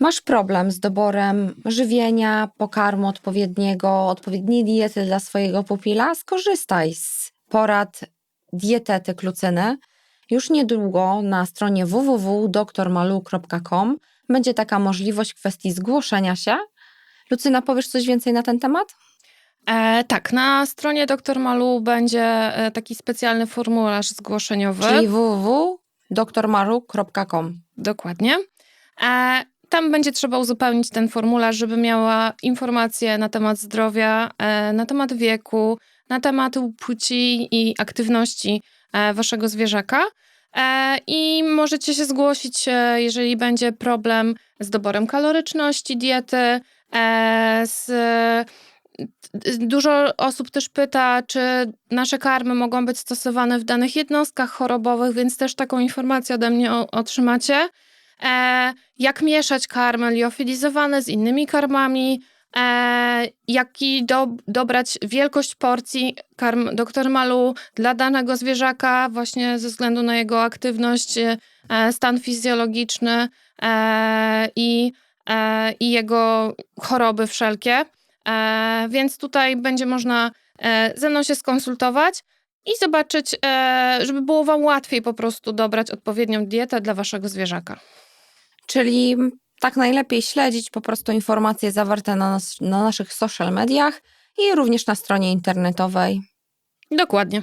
Masz problem z doborem żywienia, pokarmu odpowiedniego, odpowiedniej diety dla swojego pupila? Skorzystaj z porad dietetyk Lucyny. Już niedługo na stronie www.doktormalu.com będzie taka możliwość w kwestii zgłoszenia się. Lucyna, powiesz coś więcej na ten temat? E, tak, na stronie Dr Malu będzie e, taki specjalny formularz zgłoszeniowy. Czyli www.doktormalu.com. Dokładnie. E, tam będzie trzeba uzupełnić ten formularz, żeby miała informacje na temat zdrowia, e, na temat wieku, na temat płci i aktywności e, waszego zwierzaka. E, I możecie się zgłosić, jeżeli będzie problem z doborem kaloryczności diety, z Dużo osób też pyta, czy nasze karmy mogą być stosowane w danych jednostkach chorobowych, więc też taką informację ode mnie otrzymacie. E, jak mieszać karmy liofilizowane z innymi karmami, e, jaki do, dobrać wielkość porcji karm doktor Malu dla danego zwierzaka, właśnie ze względu na jego aktywność, e, stan fizjologiczny e, i, e, i jego choroby wszelkie. E, więc tutaj będzie można e, ze mną się skonsultować i zobaczyć, e, żeby było Wam łatwiej po prostu dobrać odpowiednią dietę dla Waszego zwierzaka. Czyli tak najlepiej śledzić po prostu informacje zawarte na, nas, na naszych social mediach i również na stronie internetowej. Dokładnie.